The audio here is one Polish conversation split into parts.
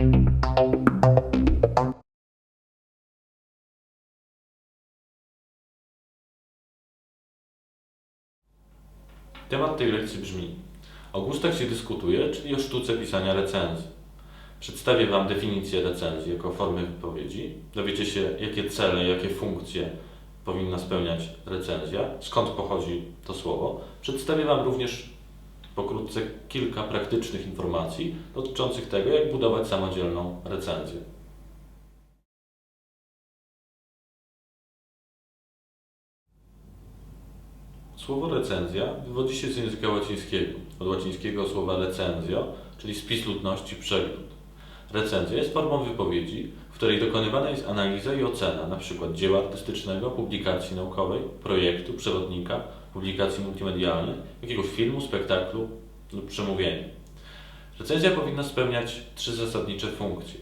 Temat tej lekcji brzmi: O gustach się dyskutuje, czyli o sztuce pisania recenzji. Przedstawię Wam definicję recenzji jako formy wypowiedzi. Dowiecie się, jakie cele, jakie funkcje powinna spełniać recenzja, skąd pochodzi to słowo. Przedstawię Wam również pokrótce kilka praktycznych informacji dotyczących tego, jak budować samodzielną recenzję. Słowo recenzja wywodzi się z języka łacińskiego, od łacińskiego słowa recenzjo, czyli spis ludności, przegląd. Recenzja jest formą wypowiedzi, w której dokonywana jest analiza i ocena np. dzieła artystycznego, publikacji naukowej, projektu, przewodnika, publikacji multimedialnych, jakiegoś filmu, spektaklu lub przemówienia. Recenzja powinna spełniać trzy zasadnicze funkcje.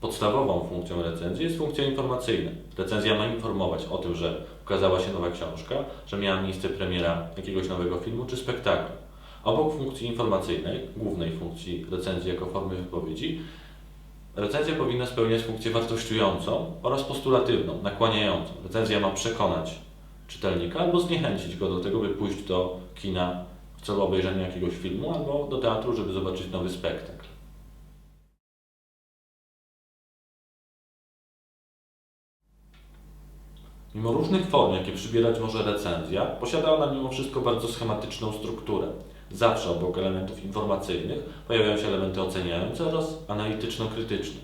Podstawową funkcją recenzji jest funkcja informacyjna. Recenzja ma informować o tym, że ukazała się nowa książka, że miała miejsce premiera jakiegoś nowego filmu czy spektaklu. Obok funkcji informacyjnej, głównej funkcji recenzji jako formy wypowiedzi, recenzja powinna spełniać funkcję wartościującą oraz postulatywną, nakłaniającą. Recenzja ma przekonać czytelnika albo zniechęcić go do tego, by pójść do kina w celu obejrzenia jakiegoś filmu albo do teatru, żeby zobaczyć nowy spektakl. Mimo różnych form, jakie przybierać może recenzja, posiada ona mimo wszystko bardzo schematyczną strukturę. Zawsze obok elementów informacyjnych pojawiają się elementy oceniające oraz analityczno-krytyczne.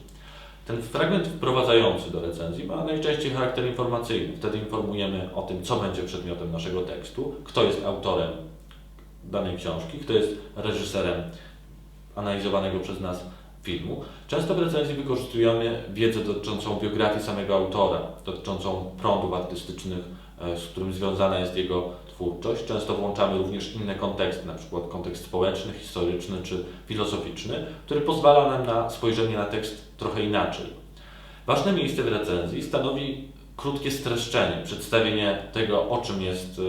Ten fragment wprowadzający do recenzji ma najczęściej charakter informacyjny. Wtedy informujemy o tym, co będzie przedmiotem naszego tekstu, kto jest autorem danej książki, kto jest reżyserem analizowanego przez nas filmu. Często w recenzji wykorzystujemy wiedzę dotyczącą biografii samego autora, dotyczącą prądów artystycznych, e, z którym związana jest jego twórczość. Często włączamy również inne konteksty, na przykład kontekst społeczny, historyczny czy filozoficzny, który pozwala nam na spojrzenie na tekst trochę inaczej. Ważne miejsce w recenzji stanowi krótkie streszczenie, przedstawienie tego, o czym jest e,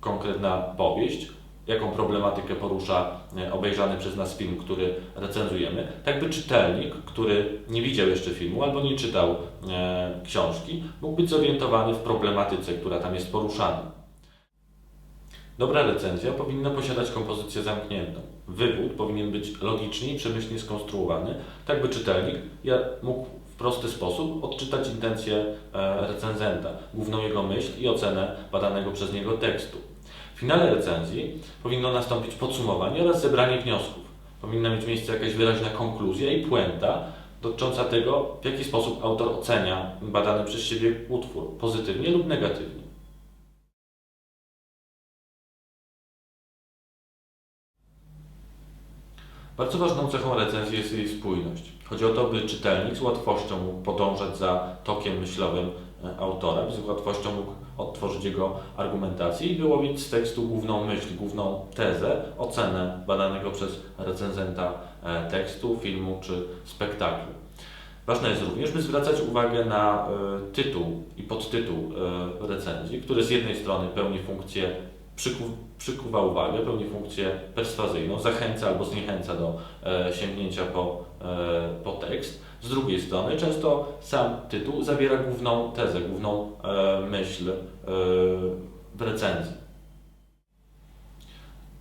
konkretna powieść, jaką problematykę porusza e, obejrzany przez nas film, który recenzujemy, tak by czytelnik, który nie widział jeszcze filmu albo nie czytał e, książki, mógł być zorientowany w problematyce, która tam jest poruszana. Dobra recenzja powinna posiadać kompozycję zamkniętą. Wywód powinien być logicznie i przemyślnie skonstruowany, tak by czytelnik mógł w prosty sposób odczytać intencje e, recenzenta, główną jego myśl i ocenę badanego przez niego tekstu. W finale recenzji powinno nastąpić podsumowanie oraz zebranie wniosków. Powinna mieć miejsce jakaś wyraźna konkluzja i puenta dotycząca tego, w jaki sposób autor ocenia badany przez siebie utwór, pozytywnie lub negatywnie. Bardzo ważną cechą recenzji jest jej spójność. Chodzi o to, by czytelnik z łatwością mógł podążać za tokiem myślowym e, autora, by z łatwością mógł odtworzyć jego argumentację i wyłowić z tekstu główną myśl, główną tezę, ocenę badanego przez recenzenta e, tekstu, filmu czy spektaklu. Ważne jest również, by zwracać uwagę na y, tytuł i podtytuł recenzji, który z jednej strony pełni funkcję przyku, przykuwa uwagę, pełni funkcję perswazyjną, zachęca albo zniechęca do e, sięgnięcia po, e, po tekst. Z drugiej strony często sam tytuł zawiera główną tezę, główną e, myśl e, w recenzji.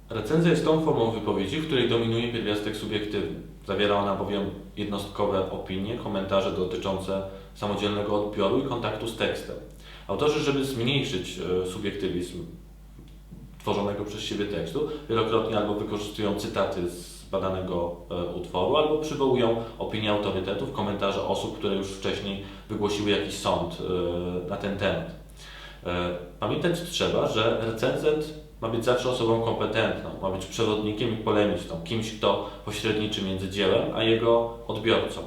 Recenzja jest tą formą wypowiedzi, w której dominuje pierwiastek subiektywny. Zawiera ona bowiem jednostkowe opinie, komentarze dotyczące samodzielnego odbioru i kontaktu z tekstem. Autorzy, żeby zmniejszyć e, subiektywizm tworzonego przez siebie tekstu, wielokrotnie albo wykorzystują cytaty z badanego e, utworu, albo przywołują opinie autorytetów, komentarze osób, które już wcześniej wygłosiły jakiś sąd e, na ten temat. E, pamiętać trzeba, że recenzent ma być zawsze osobą kompetentną, ma być przewodnikiem i polemistą, kimś, kto pośredniczy między dziełem a jego odbiorcą.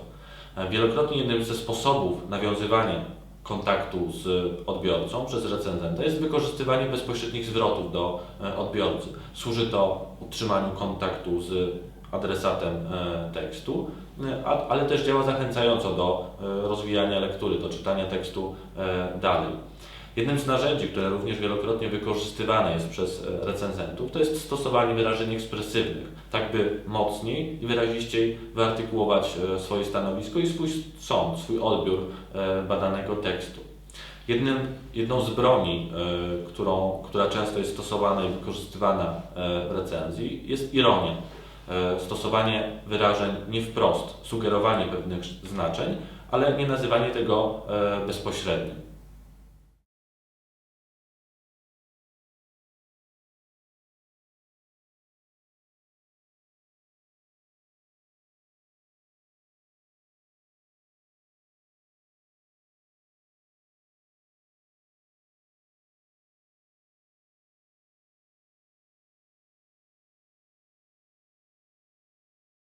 Wielokrotnie jednym ze sposobów nawiązywania kontaktu z odbiorcą przez recenzenta jest wykorzystywanie bezpośrednich zwrotów do e, odbiorcy. Służy to utrzymaniu kontaktu z adresatem e, tekstu, e, ale też działa zachęcająco do rozwijania lektury, do czytania tekstu dalej. Jednym z narzędzi, które również wielokrotnie wykorzystywane jest przez e, recenzentów, to jest stosowanie wyrażeń ekspresywnych, tak by mocniej i wyraziściej wyartykułować e, swoje stanowisko i swój sąd, swój odbiór e, badanego tekstu. Jednym, jedną z broni, którą, która często jest stosowana i wykorzystywana w recenzji, jest ironia. Stosowanie wyrażeń nie wprost, sugerowanie pewnych znaczeń, ale nie nazywanie tego bezpośrednio.